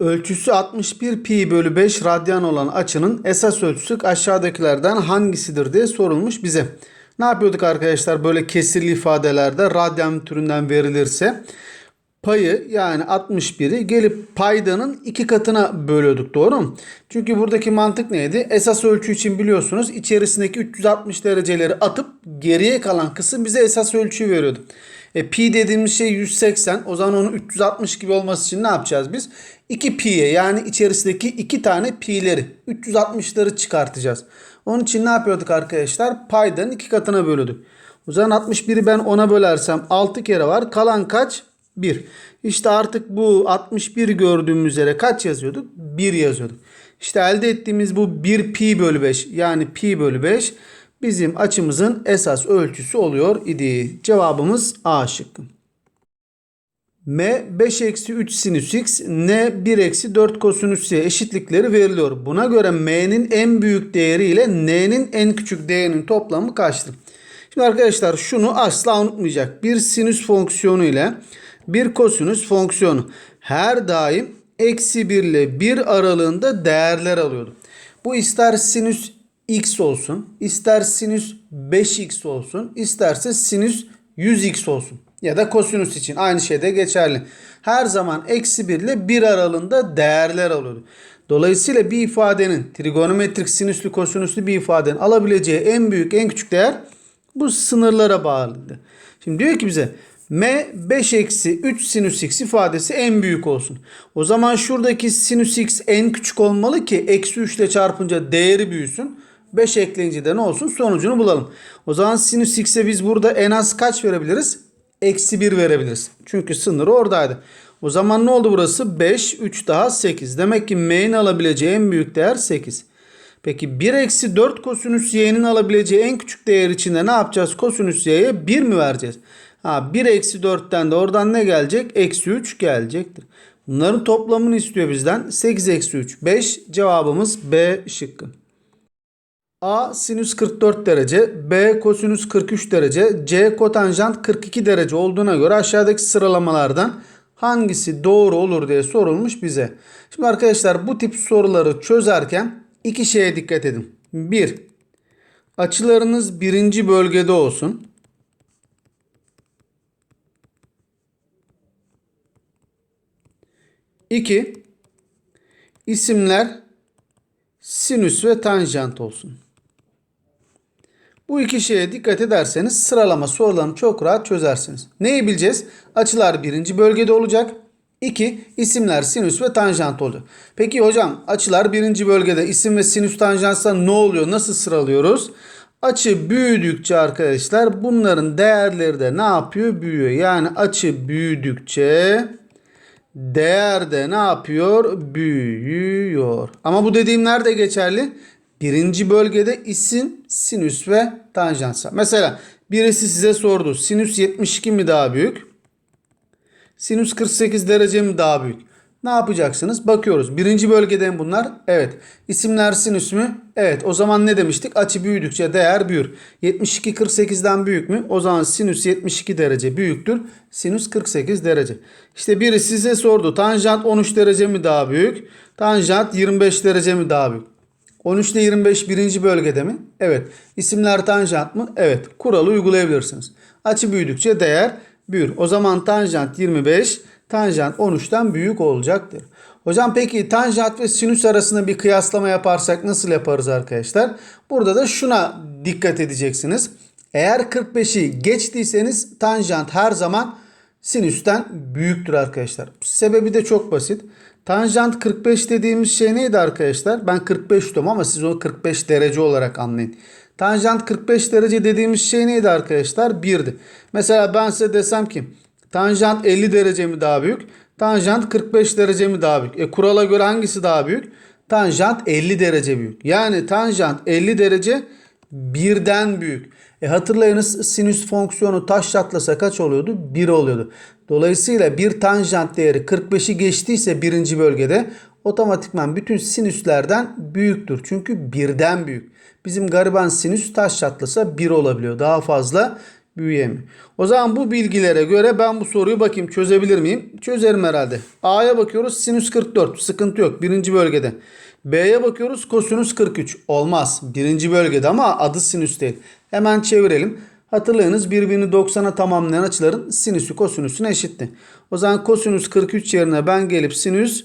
Ölçüsü 61 pi bölü 5 radyan olan açının esas ölçüsü aşağıdakilerden hangisidir diye sorulmuş bize. Ne yapıyorduk arkadaşlar böyle kesirli ifadelerde radyan türünden verilirse payı yani 61'i gelip paydanın iki katına bölüyorduk doğru mu? Çünkü buradaki mantık neydi? Esas ölçü için biliyorsunuz içerisindeki 360 dereceleri atıp geriye kalan kısım bize esas ölçüyü veriyordu. E, pi dediğimiz şey 180. O zaman onun 360 gibi olması için ne yapacağız biz? 2 pi'ye yani içerisindeki iki tane pi'leri 360'ları çıkartacağız. Onun için ne yapıyorduk arkadaşlar? Paydanın iki katına bölüyorduk. O zaman 61'i ben 10'a bölersem 6 kere var. Kalan kaç? 1. İşte artık bu 61 gördüğümüz üzere kaç yazıyorduk? 1 yazıyorduk. İşte elde ettiğimiz bu 1 pi bölü 5 yani pi bölü 5 bizim açımızın esas ölçüsü oluyor idi. Cevabımız A şıkkı. M 5 eksi 3 sinüs x, N 1 eksi 4 kosinüs y eşitlikleri veriliyor. Buna göre M'nin en büyük değeri ile N'nin en küçük değerinin toplamı kaçtır? Şimdi arkadaşlar şunu asla unutmayacak. Bir sinüs fonksiyonu ile bir kosinüs fonksiyonu her daim eksi 1 ile 1 aralığında değerler alıyordu. Bu ister sinüs x olsun, ister sinüs 5x olsun, isterse sinüs 100x olsun. Ya da kosinüs için aynı şey de geçerli. Her zaman eksi 1 ile 1 aralığında değerler alıyordu. Dolayısıyla bir ifadenin trigonometrik sinüslü kosinüslü bir ifadenin alabileceği en büyük en küçük değer bu sınırlara bağlıydı. Şimdi diyor ki bize m 5 eksi 3 sinüs x ifadesi en büyük olsun. O zaman şuradaki sinüs x en küçük olmalı ki eksi 3 ile çarpınca değeri büyüsün. 5 ekleyince de ne olsun sonucunu bulalım. O zaman sinüs x'e biz burada en az kaç verebiliriz? Eksi 1 verebiliriz. Çünkü sınırı oradaydı. O zaman ne oldu burası? 5, 3 daha 8. Demek ki m'nin alabileceği en büyük değer 8. Peki 1 eksi 4 kosinüs y'nin alabileceği en küçük değer içinde ne yapacağız? Kosinüs y'ye 1 mi vereceğiz? Ha 1 eksi 4'ten de oradan ne gelecek? Eksi 3 gelecektir. Bunların toplamını istiyor bizden. 8 eksi 3 5 cevabımız B şıkkı. A sinüs 44 derece, B kosinüs 43 derece, C kotanjant 42 derece olduğuna göre aşağıdaki sıralamalardan hangisi doğru olur diye sorulmuş bize. Şimdi arkadaşlar bu tip soruları çözerken iki şeye dikkat edin. 1. Açılarınız birinci bölgede olsun. İki, isimler sinüs ve tanjant olsun. Bu iki şeye dikkat ederseniz sıralama sorularını çok rahat çözersiniz. Neyi bileceğiz? Açılar birinci bölgede olacak. İki, isimler sinüs ve tanjant olacak. Peki hocam açılar birinci bölgede isim ve sinüs tanjantsa ne oluyor? Nasıl sıralıyoruz? Açı büyüdükçe arkadaşlar bunların değerleri de ne yapıyor? Büyüyor. Yani açı büyüdükçe değer de ne yapıyor? Büyüyor. Ama bu dediğim nerede geçerli? Birinci bölgede isim, sinüs ve tanjansa. Mesela birisi size sordu. Sinüs 72 mi daha büyük? Sinüs 48 derece mi daha büyük? Ne yapacaksınız? Bakıyoruz. Birinci bölgeden bunlar. Evet. İsimler sinüs? Evet. O zaman ne demiştik? Açı büyüdükçe değer büyür. 72 48'den büyük mü? O zaman sinüs 72 derece büyüktür. Sinüs 48 derece. İşte biri size sordu. Tanjant 13 derece mi daha büyük? Tanjant 25 derece mi daha büyük? 13 ile 25 birinci bölgede mi? Evet. İsimler tanjant mı? Evet. Kuralı uygulayabilirsiniz. Açı büyüdükçe değer büyür. O zaman tanjant 25, tanjant 13'ten büyük olacaktır. Hocam peki tanjant ve sinüs arasında bir kıyaslama yaparsak nasıl yaparız arkadaşlar? Burada da şuna dikkat edeceksiniz. Eğer 45'i geçtiyseniz tanjant her zaman sinüsten büyüktür arkadaşlar. Sebebi de çok basit. Tanjant 45 dediğimiz şey neydi arkadaşlar? Ben 45 diyorum ama siz onu 45 derece olarak anlayın. Tanjant 45 derece dediğimiz şey neydi arkadaşlar? 1'di. Mesela ben size desem ki tanjant 50 derece mi daha büyük? Tanjant 45 derece mi daha büyük? E kurala göre hangisi daha büyük? Tanjant 50 derece büyük. Yani tanjant 50 derece birden büyük. E hatırlayınız sinüs fonksiyonu taş çatlasa kaç oluyordu? 1 oluyordu. Dolayısıyla bir tanjant değeri 45'i geçtiyse birinci bölgede otomatikman bütün sinüslerden büyüktür. Çünkü birden büyük. Bizim gariban sinüs taş çatlasa 1 olabiliyor. Daha fazla Büyüyemiyor. O zaman bu bilgilere göre ben bu soruyu bakayım çözebilir miyim? Çözerim herhalde. A'ya bakıyoruz sinüs 44 sıkıntı yok birinci bölgede. B'ye bakıyoruz kosinüs 43 olmaz birinci bölgede ama adı sinüs değil. Hemen çevirelim. Hatırlayınız birbirini 90'a tamamlayan açıların sinüsü kosinüsüne eşitti. O zaman kosinüs 43 yerine ben gelip sinüs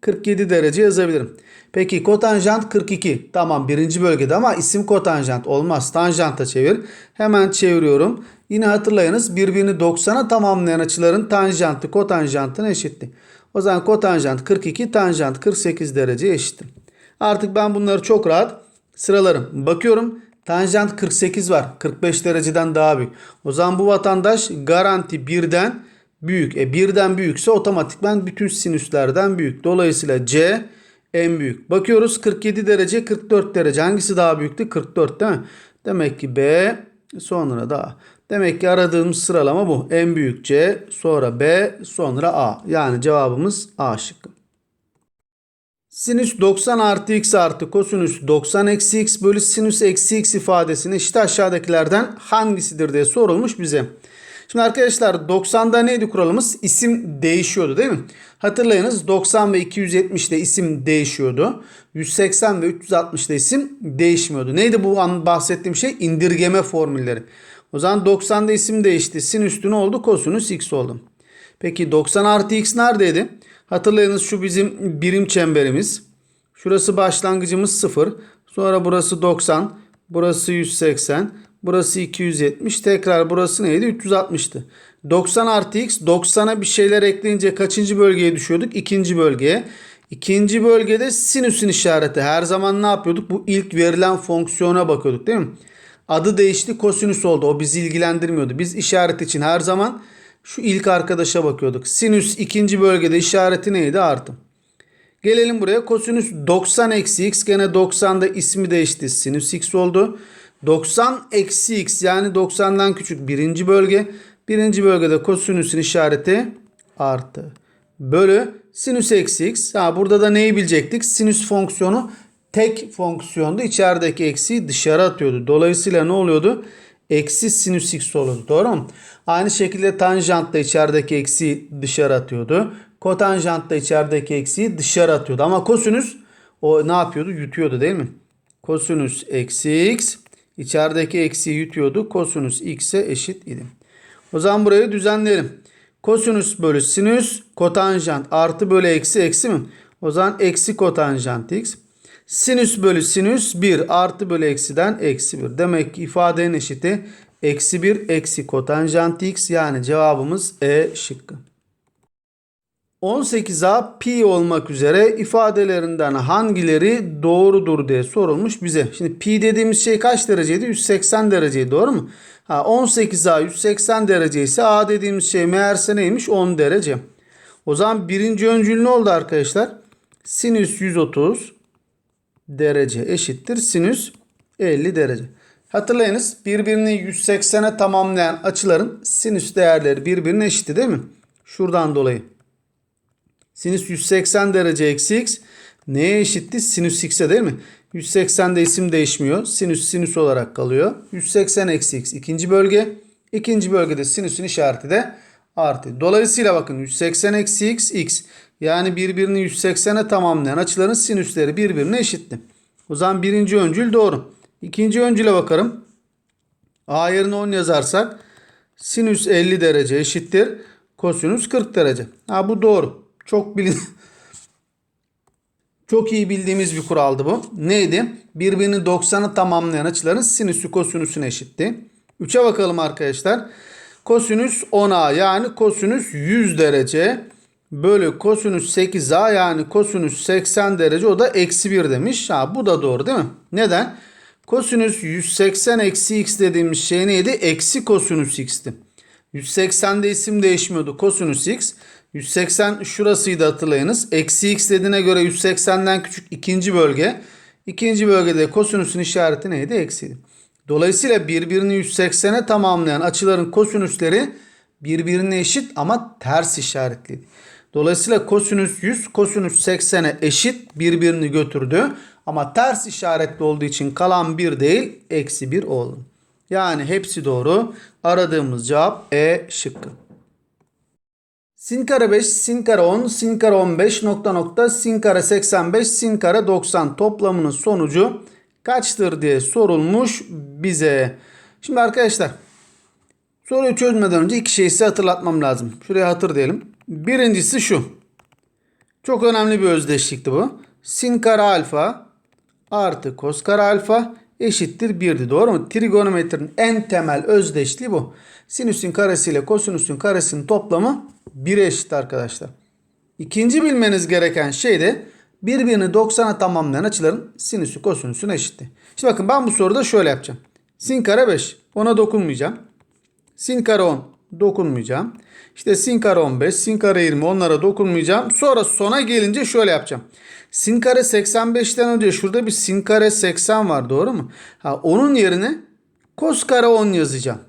47 derece yazabilirim. Peki kotanjant 42. Tamam birinci bölgede ama isim kotanjant olmaz. Tanjanta çevir. Hemen çeviriyorum. Yine hatırlayınız birbirini 90'a tamamlayan açıların tanjantı kotanjantına eşitti. O zaman kotanjant 42 tanjant 48 derece eşittir. Artık ben bunları çok rahat sıralarım. Bakıyorum tanjant 48 var. 45 dereceden daha büyük. O zaman bu vatandaş garanti birden büyük. E birden büyükse otomatikman bütün sinüslerden büyük. Dolayısıyla C en büyük. Bakıyoruz 47 derece 44 derece. Hangisi daha büyüktü? 44 değil mi? Demek ki B sonra da A. Demek ki aradığımız sıralama bu. En büyük C sonra B sonra A. Yani cevabımız A şıkkı. Sinüs 90 artı x artı kosinüs 90 eksi x bölü sinüs eksi x ifadesini işte aşağıdakilerden hangisidir diye sorulmuş bize. Şimdi arkadaşlar 90'da neydi kuralımız? İsim değişiyordu değil mi? Hatırlayınız 90 ve 270'de isim değişiyordu. 180 ve 360'da isim değişmiyordu. Neydi bu an bahsettiğim şey? İndirgeme formülleri. O zaman 90'da isim değişti. Sin üstü ne oldu? Kosinüs x oldu. Peki 90 artı x neredeydi? Hatırlayınız şu bizim birim çemberimiz. Şurası başlangıcımız 0. Sonra burası 90. Burası 180. Burası 270. Tekrar burası neydi? 360'tı. 90 artı x 90'a bir şeyler ekleyince kaçıncı bölgeye düşüyorduk? İkinci bölgeye. İkinci bölgede sinüsün işareti. Her zaman ne yapıyorduk? Bu ilk verilen fonksiyona bakıyorduk değil mi? Adı değişti kosinüs oldu. O bizi ilgilendirmiyordu. Biz işaret için her zaman şu ilk arkadaşa bakıyorduk. Sinüs ikinci bölgede işareti neydi? Artı. Gelelim buraya. Kosinüs 90 eksi x. Gene 90'da ismi değişti. Sinüs x oldu. 90 eksi x yani 90'dan küçük birinci bölge. Birinci bölgede kosinüsün işareti artı. Bölü sinüs eksi x. Ha, burada da neyi bilecektik? Sinüs fonksiyonu tek fonksiyondu. İçerideki eksiği dışarı atıyordu. Dolayısıyla ne oluyordu? Eksi sinüs x oluyordu. Doğru mu? Aynı şekilde tanjant da içerideki eksiği dışarı atıyordu. Kotanjant da içerideki eksiği dışarı atıyordu. Ama kosinüs o ne yapıyordu? Yutuyordu değil mi? Kosinüs eksi x içerideki eksiği yutuyordu. Kosinüs x'e eşit idi. O zaman burayı düzenleyelim. Kosinüs bölü sinüs kotanjant artı bölü eksi eksi mi? O zaman eksi kotanjant x. Sinüs bölü sinüs 1 artı bölü eksiden eksi 1. Demek ki ifadenin eşiti eksi 1 eksi kotanjant x yani cevabımız E şıkkı. 18A pi olmak üzere ifadelerinden hangileri doğrudur diye sorulmuş bize. Şimdi pi dediğimiz şey kaç dereceydi? 180 dereceydi doğru mu? Ha, 18A 180 derece ise A dediğimiz şey meğerse neymiş? 10 derece. O zaman birinci öncül ne oldu arkadaşlar? Sinüs 130 derece eşittir. Sinüs 50 derece. Hatırlayınız birbirini 180'e tamamlayan açıların sinüs değerleri birbirine eşitti değil mi? Şuradan dolayı. Sinüs 180 derece eksi x neye eşitti? Sinüs x'e değil mi? 180'de isim değişmiyor. Sinüs sinüs olarak kalıyor. 180 eksi x ikinci bölge. İkinci bölgede sinüsün işareti de artı. Dolayısıyla bakın 180 eksi x x. Yani birbirini 180'e tamamlayan açıların sinüsleri birbirine eşitti. O zaman birinci öncül doğru. İkinci öncüle bakarım. A yerine 10 yazarsak sinüs 50 derece eşittir. Kosinüs 40 derece. Ha bu doğru. Çok bilin Çok iyi bildiğimiz bir kuraldı bu. Neydi? Birbirini 90'ı tamamlayan açıların sinüsü kosinüsüne eşitti. 3'e bakalım arkadaşlar. Kosinüs 10A yani kosinüs 100 derece bölü kosinüs 8A yani kosinüs 80 derece o da eksi 1 demiş. Ha, bu da doğru değil mi? Neden? Kosinüs 180 eksi x dediğimiz şey neydi? Eksi kosinüs x'ti. 180'de isim değişmiyordu. Kosinüs x. 180 şurasıydı hatırlayınız. Eksi x dediğine göre 180'den küçük ikinci bölge. İkinci bölgede kosinüsün işareti neydi? Eksiydi. Dolayısıyla birbirini 180'e tamamlayan açıların kosinüsleri birbirine eşit ama ters işaretliydi. Dolayısıyla kosinüs 100 kosinüs 80'e eşit birbirini götürdü. Ama ters işaretli olduğu için kalan 1 değil eksi 1 oldu. Yani hepsi doğru. Aradığımız cevap E şıkkı. Sin kare 5, sin kare 10, sin kare 15 nokta nokta sin kare 85, sin kare 90 toplamının sonucu kaçtır diye sorulmuş bize. Şimdi arkadaşlar soruyu çözmeden önce iki şeyi size hatırlatmam lazım. Şuraya hatır diyelim. Birincisi şu. Çok önemli bir özdeşlikti bu. Sin kare alfa artı kos kare alfa eşittir 1'di. Doğru mu? Trigonometrinin en temel özdeşliği bu. Sinüsün karesi ile kosinüsün karesinin toplamı 1'e eşit arkadaşlar. İkinci bilmeniz gereken şey de birbirini 90'a tamamlayan açıların sinüsü kosinüsün eşitti. Şimdi bakın ben bu soruda şöyle yapacağım. Sin kare 5. Ona dokunmayacağım. Sin kare 10 dokunmayacağım. İşte sin kare 15, sin kare 20 onlara dokunmayacağım. Sonra sona gelince şöyle yapacağım. Sin kare 85'ten önce şurada bir sin kare 80 var doğru mu? Ha, onun yerine kos kare 10 yazacağım.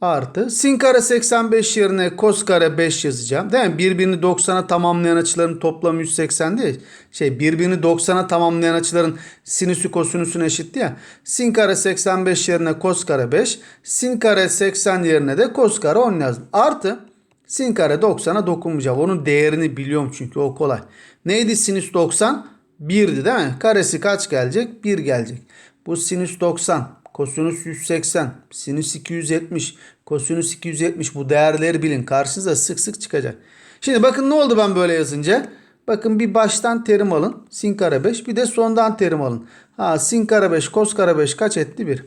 Artı sin kare 85 yerine kos kare 5 yazacağım. Değil mi? Birbirini 90'a tamamlayan açıların toplamı 180 değil. Şey birbirini 90'a tamamlayan açıların sinüsü kosinüsüne eşitti ya. Sin kare 85 yerine kos kare 5. Sin kare 80 yerine de kos kare 10 yazdım. Artı sin kare 90'a dokunmayacağım. Onun değerini biliyorum çünkü o kolay. Neydi sinüs 90? 1'di değil mi? Karesi kaç gelecek? 1 gelecek. Bu sinüs 90, kosinüs 180, sinüs 270, kosinüs 270 bu değerleri bilin. Karşınıza sık sık çıkacak. Şimdi bakın ne oldu ben böyle yazınca? Bakın bir baştan terim alın. Sin kare 5 bir de sondan terim alın. Ha sin kare 5 kos kare 5 kaç etti? 1.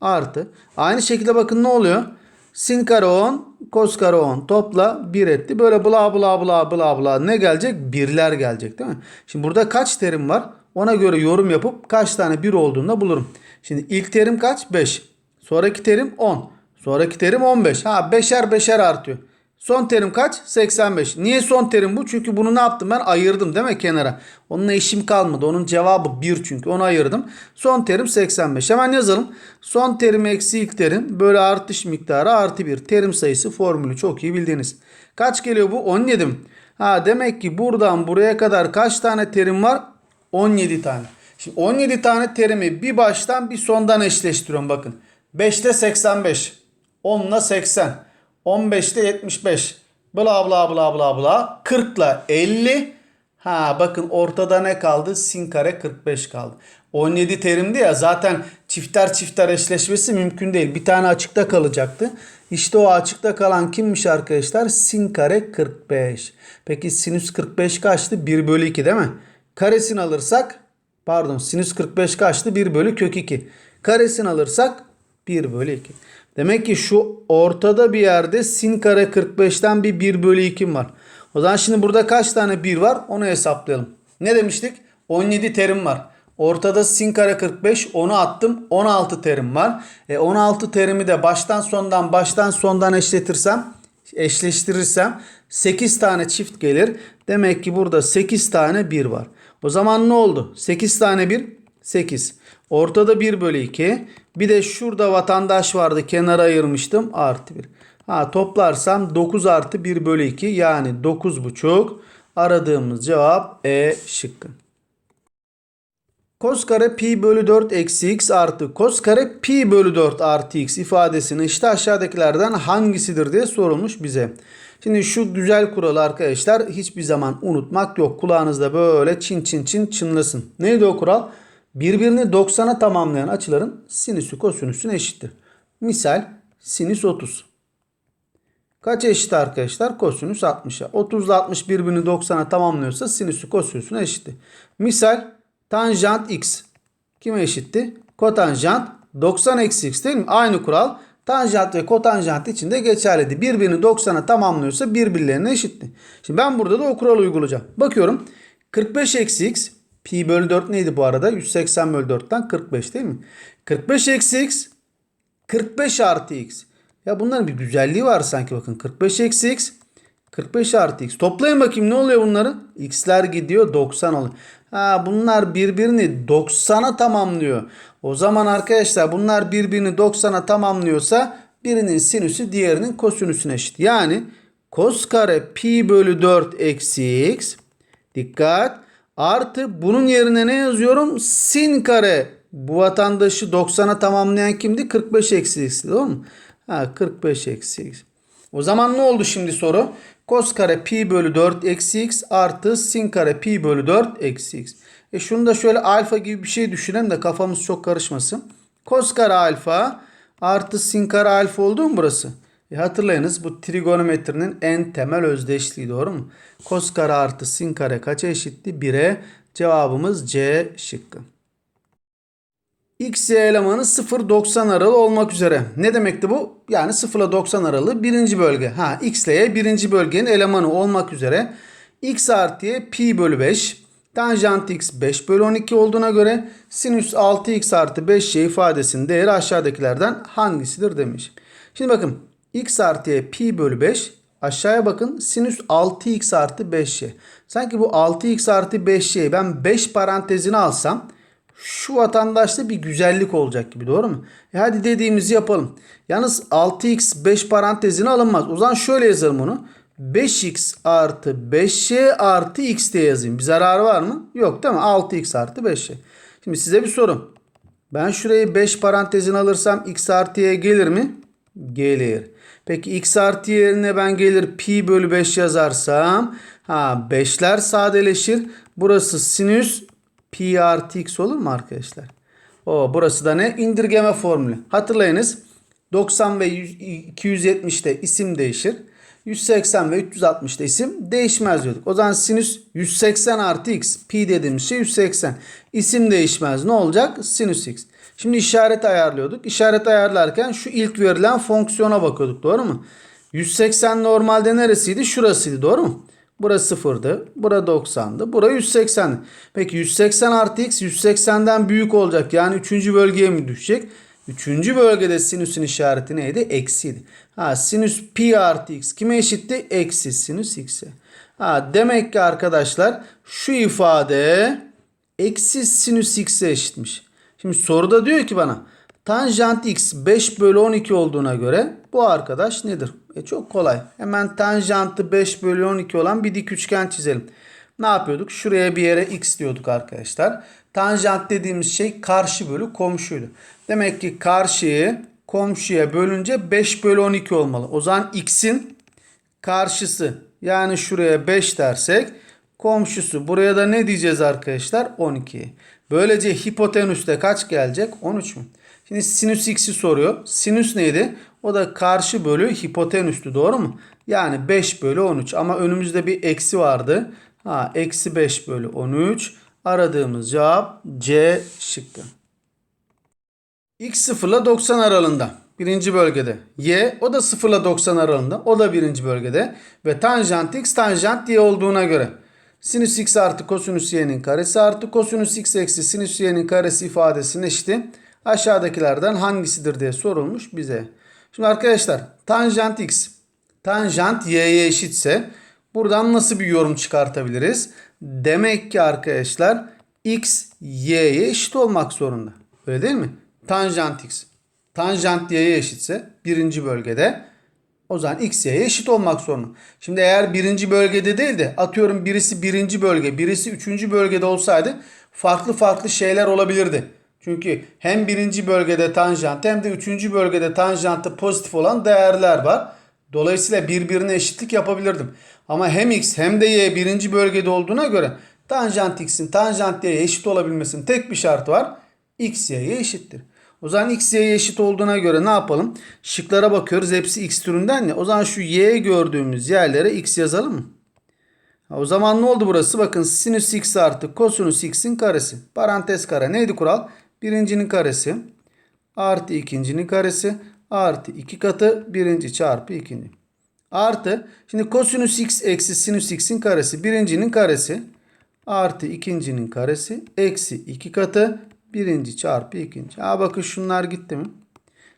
Artı. Aynı şekilde bakın ne oluyor? Sin kare 10 kos kare 10 topla 1 etti. Böyle bla bla bla bla bla ne gelecek? Birler gelecek değil mi? Şimdi burada kaç terim var? Ona göre yorum yapıp kaç tane 1 olduğunu bulurum. Şimdi ilk terim kaç? 5. Sonraki terim 10. Sonraki terim 15. Ha beşer beşer artıyor. Son terim kaç? 85. Niye son terim bu? Çünkü bunu ne yaptım ben? Ayırdım değil mi kenara? Onunla işim kalmadı. Onun cevabı 1 çünkü. Onu ayırdım. Son terim 85. Hemen yazalım. Son terim eksi ilk terim. Böyle artış miktarı artı 1. Terim sayısı formülü çok iyi bildiğiniz. Kaç geliyor bu? 17 mi? Ha demek ki buradan buraya kadar kaç tane terim var? 17 tane. Şimdi 17 tane terimi bir baştan bir sondan eşleştiriyorum bakın. 5'te 85. 10'la 80. 15'te 75. Bla bla bla bla bla. 40'la 50. Ha bakın ortada ne kaldı? Sin kare 45 kaldı. 17 terimdi ya zaten çifter çifter eşleşmesi mümkün değil. Bir tane açıkta kalacaktı. İşte o açıkta kalan kimmiş arkadaşlar? Sin kare 45. Peki sinüs 45 kaçtı? 1 bölü 2 değil mi? Karesini alırsak pardon sinüs 45 kaçtı? 1 bölü kök 2. Karesini alırsak 1 bölü 2. Demek ki şu ortada bir yerde sin kare 45'ten bir 1 bölü 2 var. O zaman şimdi burada kaç tane 1 var onu hesaplayalım. Ne demiştik? 17 terim var. Ortada sin kare 45 onu attım 16 terim var. E 16 terimi de baştan sondan baştan sondan eşletirsem eşleştirirsem 8 tane çift gelir. Demek ki burada 8 tane 1 var. O zaman ne oldu? 8 tane 1 8. Ortada 1 bölü 2. Bir de şurada vatandaş vardı kenara ayırmıştım. Artı 1. Ha toplarsam 9 artı 1 bölü 2 yani 9,5. Aradığımız cevap E şıkkı. Kos kare pi bölü 4 eksi x artı kos kare pi bölü 4 artı x ifadesini işte aşağıdakilerden hangisidir diye sorulmuş bize. Şimdi şu güzel kuralı arkadaşlar hiçbir zaman unutmak yok. Kulağınızda böyle çin çin çin çınlasın. Neydi o kural? Birbirini 90'a tamamlayan açıların sinüsü kosinüsüne eşittir. Misal sinüs 30. Kaç eşit arkadaşlar? Kosinüs 60'a. 30 ile 60 birbirini 90'a tamamlıyorsa sinüsü kosinüsüne eşitti. Misal tanjant x. Kime eşitti? Kotanjant 90 eksi x değil mi? Aynı kural tanjant ve kotanjant için de geçerliydi. Birbirini 90'a tamamlıyorsa birbirlerine eşitti. Şimdi ben burada da o kuralı uygulayacağım. Bakıyorum 45 eksi x pi bölü 4 neydi bu arada? 180 bölü 4'ten 45 değil mi? 45 eksi x 45 artı x. Ya bunların bir güzelliği var sanki bakın. 45 eksi x 45 artı x. Toplayın bakayım ne oluyor bunların? X'ler gidiyor 90 oluyor. Ha bunlar birbirini 90'a tamamlıyor. O zaman arkadaşlar bunlar birbirini 90'a tamamlıyorsa birinin sinüsü diğerinin kosinüsüne eşit. Yani kos kare pi bölü 4 eksi x. Dikkat. Artı bunun yerine ne yazıyorum? Sin kare Bu vatandaşı 90'a tamamlayan kimdi? 45 eksi x'ti doğru mu? Ha 45 eksi x. O zaman ne oldu şimdi soru? Cos kare pi bölü 4 eksi x artı sin kare pi bölü 4 eksi x. E şunu da şöyle alfa gibi bir şey düşünelim de kafamız çok karışmasın. Cos kare alfa artı sin kare alfa oldu mu burası? E hatırlayınız bu trigonometrinin en temel özdeşliği doğru mu? Cos kare artı sin kare kaça eşitti? 1'e. Cevabımız C şıkkı. X, Y elemanı 0-90 aralığı olmak üzere. Ne demekti bu? Yani 0 ile 90 aralığı birinci bölge. Ha X ile Y birinci bölgenin elemanı olmak üzere. X artı Y pi bölü 5. Tanjant X 5 bölü 12 olduğuna göre sinüs 6X artı 5Y ifadesinin değeri aşağıdakilerden hangisidir demiş. Şimdi bakın X artı Y pi bölü 5 aşağıya bakın sinüs 6X artı 5Y. Sanki bu 6X artı 5Y'yi ben 5 parantezine alsam şu vatandaşta bir güzellik olacak gibi doğru mu? E hadi dediğimizi yapalım. Yalnız 6x 5 parantezine alınmaz. O zaman şöyle yazalım bunu. 5x artı 5y artı x diye yazayım. Bir zararı var mı? Yok değil mi? 6x artı 5y. Şimdi size bir soru. Ben şurayı 5 parantezine alırsam x artı y gelir mi? Gelir. Peki x artı yerine ben gelir pi bölü 5 yazarsam ha 5'ler sadeleşir. Burası sinüs pi artı x olur mu arkadaşlar? O burası da ne? İndirgeme formülü. Hatırlayınız 90 ve 270'te isim değişir. 180 ve 360'da isim değişmez diyorduk. O zaman sinüs 180 artı x. Pi dediğimiz şey 180. İsim değişmez. Ne olacak? Sinüs x. Şimdi işaret ayarlıyorduk. İşaret ayarlarken şu ilk verilen fonksiyona bakıyorduk. Doğru mu? 180 normalde neresiydi? Şurasıydı. Doğru mu? Burası sıfırdı. Bura 90'dı. Bura 180'di. Peki 180 artı x 180'den büyük olacak. Yani 3. bölgeye mi düşecek? 3. bölgede sinüsün işareti neydi? Eksiydi. Ha sinüs pi artı x kime eşitti? Eksi sinüs x'e. Demek ki arkadaşlar şu ifade eksi sinüs x'e eşitmiş. Şimdi soruda diyor ki bana tanjant x 5 bölü 12 olduğuna göre bu arkadaş nedir? E çok kolay. Hemen tanjantı 5 bölü 12 olan bir dik üçgen çizelim. Ne yapıyorduk? Şuraya bir yere x diyorduk arkadaşlar. Tanjant dediğimiz şey karşı bölü komşuydu. Demek ki karşıyı komşuya bölünce 5 bölü 12 olmalı. O zaman x'in karşısı yani şuraya 5 dersek komşusu buraya da ne diyeceğiz arkadaşlar? 12. Böylece hipotenüste kaç gelecek? 13 mü? Şimdi sinüs x'i soruyor. Sinüs neydi? O da karşı bölü hipotenüstü doğru mu? Yani 5 bölü 13 ama önümüzde bir eksi vardı. Ha, eksi 5 bölü 13. Aradığımız cevap C şıkkı. X 0 ile 90 aralığında. Birinci bölgede. Y o da 0 ile 90 aralığında. O da birinci bölgede. Ve tanjant x tanjant y olduğuna göre. Sinüs x artı kosinüs y'nin karesi artı kosinüs x eksi sinüs y'nin karesi ifadesinin eşiti aşağıdakilerden hangisidir diye sorulmuş bize. Şimdi arkadaşlar tanjant x tanjant y'ye eşitse buradan nasıl bir yorum çıkartabiliriz? Demek ki arkadaşlar x y'ye eşit olmak zorunda. Öyle değil mi? Tanjant x tanjant y'ye eşitse birinci bölgede o zaman x y'ye eşit olmak zorunda. Şimdi eğer birinci bölgede değil de atıyorum birisi birinci bölge birisi üçüncü bölgede olsaydı farklı farklı şeyler olabilirdi. Çünkü hem birinci bölgede tanjant hem de üçüncü bölgede tanjantı pozitif olan değerler var. Dolayısıyla birbirine eşitlik yapabilirdim. Ama hem x hem de y birinci bölgede olduğuna göre tanjant x'in tanjant y'ye eşit olabilmesinin tek bir şartı var. x y'ye eşittir. O zaman x y'ye eşit olduğuna göre ne yapalım? Şıklara bakıyoruz. Hepsi x türünden ya. O zaman şu y gördüğümüz yerlere x yazalım mı? O zaman ne oldu burası? Bakın sinüs x artı kosinüs x'in karesi. Parantez kare. Neydi kural? Birincinin karesi artı ikincinin karesi artı iki katı birinci çarpı ikinci. Artı şimdi kosinüs x eksi sinüs x'in karesi birincinin karesi artı ikincinin karesi eksi iki katı birinci çarpı ikinci. Ha bakın şunlar gitti mi?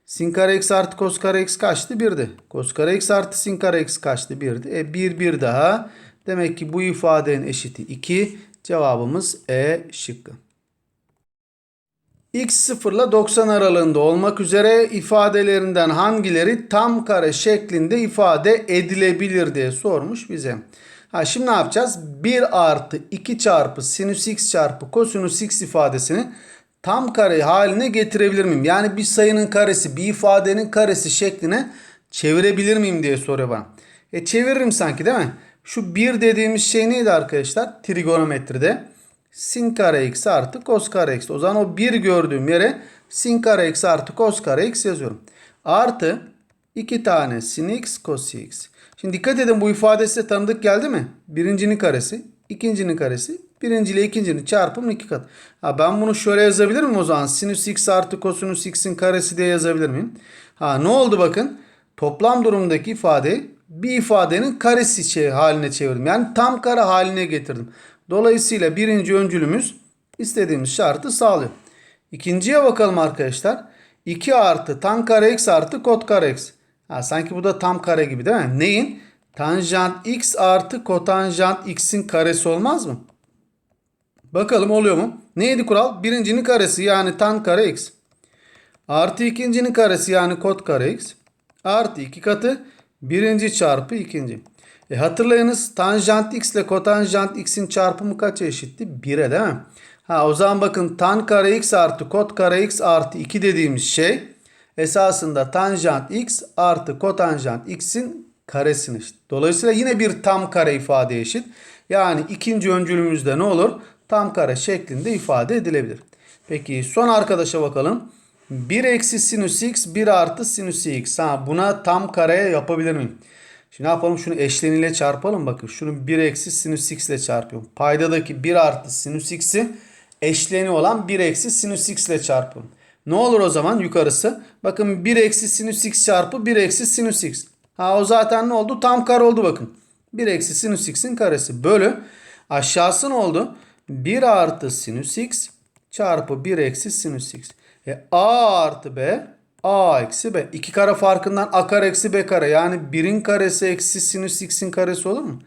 Sin kare x artı kos kare x kaçtı? Birdi. Kos kare x artı sin kare x kaçtı? Birdi. E bir bir daha. Demek ki bu ifadenin eşiti 2. Cevabımız E şıkkı. X 0 ile 90 aralığında olmak üzere ifadelerinden hangileri tam kare şeklinde ifade edilebilir diye sormuş bize. Ha şimdi ne yapacağız? 1 artı 2 çarpı sinüs x çarpı kosinüs x ifadesini tam kare haline getirebilir miyim? Yani bir sayının karesi, bir ifadenin karesi şekline çevirebilir miyim diye soruyor bana. E çeviririm sanki değil mi? Şu 1 dediğimiz şey neydi arkadaşlar? Trigonometride sin kare x artı kos kare x. O zaman o 1 gördüğüm yere sin kare x artı kos kare x yazıyorum. Artı 2 tane sin x cos x. Şimdi dikkat edin bu ifade size tanıdık geldi mi? Birincinin karesi, ikincinin karesi, birinci ile ikincinin çarpımı iki kat. Ha ben bunu şöyle yazabilir miyim o zaman? Sinüs x artı kosinüs x'in karesi diye yazabilir miyim? Ha ne oldu bakın? Toplam durumdaki ifade bir ifadenin karesi şey haline çevirdim. Yani tam kare haline getirdim. Dolayısıyla birinci öncülümüz istediğimiz şartı sağlıyor. İkinciye bakalım arkadaşlar. 2 artı tan kare x artı kot kare x. Ha, sanki bu da tam kare gibi değil mi? Neyin? Tanjant x artı kotanjant x'in karesi olmaz mı? Bakalım oluyor mu? Neydi kural? Birincinin karesi yani tan kare x. Artı ikincinin karesi yani kot kare x. Artı iki katı birinci çarpı ikinci. E hatırlayınız tanjant x ile kotanjant x'in çarpımı kaça eşitti? 1'e değil mi? Ha o zaman bakın tan kare x artı kot kare x artı 2 dediğimiz şey esasında tanjant x artı kotanjant x'in karesini eşit. Dolayısıyla yine bir tam kare ifade eşit. Yani ikinci öncülümüzde ne olur? Tam kare şeklinde ifade edilebilir. Peki son arkadaşa bakalım. 1 eksi sinüs x 1 artı sinüs x. Ha, buna tam kareye yapabilir miyim? Şimdi ne yapalım? Şunu eşleniyle çarpalım. Bakın şunu 1 eksi sinüs x ile çarpıyorum. Paydadaki 1 artı sinüs x'i eşleni olan 1 eksi sinüs x ile çarpıyorum. Ne olur o zaman yukarısı? Bakın 1 eksi sinüs x çarpı 1 eksi sinüs x. Ha o zaten ne oldu? Tam kare oldu bakın. 1 eksi sinüs x'in karesi. Bölü aşağısı ne oldu? 1 artı sinüs x çarpı 1 eksi sinüs x. E a artı b a eksi b. İki kare farkından a kare eksi b kare. Yani 1'in karesi eksi sinüs x'in karesi olur mu?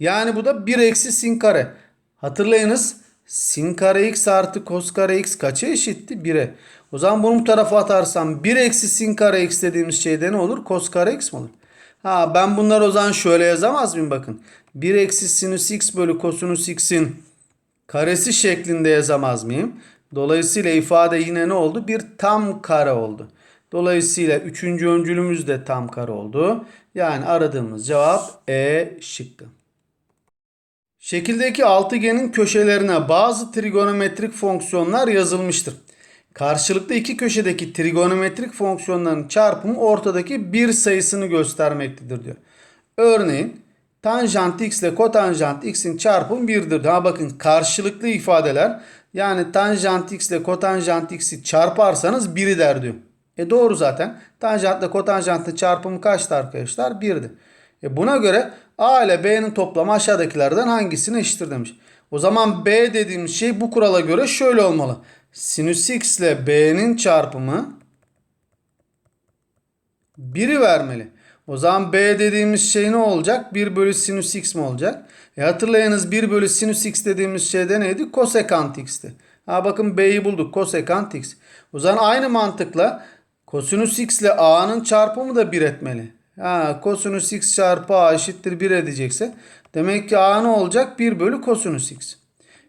Yani bu da 1 eksi sin kare. Hatırlayınız sin kare x artı kos kare x kaça eşitti? 1'e. O zaman bunu bu tarafa atarsam 1 eksi sin kare x dediğimiz şeyde ne olur? Kos kare x mi olur? Ha ben bunları o zaman şöyle yazamaz mıyım bakın. 1 eksi sinüs x bölü kosinüs x'in karesi şeklinde yazamaz mıyım? Dolayısıyla ifade yine ne oldu? Bir tam kare oldu. Dolayısıyla üçüncü öncülümüz de tam kare oldu. Yani aradığımız cevap E şıkkı. Şekildeki altıgenin köşelerine bazı trigonometrik fonksiyonlar yazılmıştır. Karşılıklı iki köşedeki trigonometrik fonksiyonların çarpımı ortadaki bir sayısını göstermektedir diyor. Örneğin tanjant x ile kotanjant x'in çarpımı 1'dir. Ha bakın karşılıklı ifadeler yani tanjant x ile kotanjant x'i çarparsanız 1'i der diyor. E doğru zaten. Tanjant ile kotanjantın çarpımı kaçtı arkadaşlar? 1'di. E buna göre a ile b'nin toplamı aşağıdakilerden hangisine eşittir demiş. O zaman b dediğimiz şey bu kurala göre şöyle olmalı. Sinüs x ile b'nin çarpımı 1'i vermeli. O zaman b dediğimiz şey ne olacak? 1 bölü sinüs x mi olacak? E hatırlayınız 1 bölü sinüs x dediğimiz şey de neydi? Kosekant x'ti. Ha bakın b'yi bulduk. Kosekant x. O zaman aynı mantıkla kosinüs x ile a'nın çarpımı da 1 etmeli. Ha, kosinüs x çarpı a eşittir 1 edecekse demek ki a ne olacak? 1 bölü kosinüs x.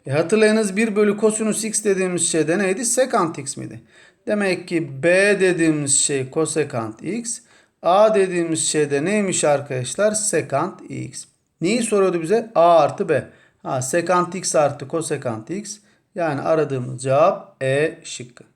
E hatırlayınız 1 bölü kosinüs x dediğimiz şey de neydi? Sekant x miydi? Demek ki b dediğimiz şey kosekant x. A dediğimiz şey de neymiş arkadaşlar? Sekant x. Neyi soruyordu bize? A artı B. Ha, sekant x artı kosekant x. Yani aradığımız cevap E şıkkı.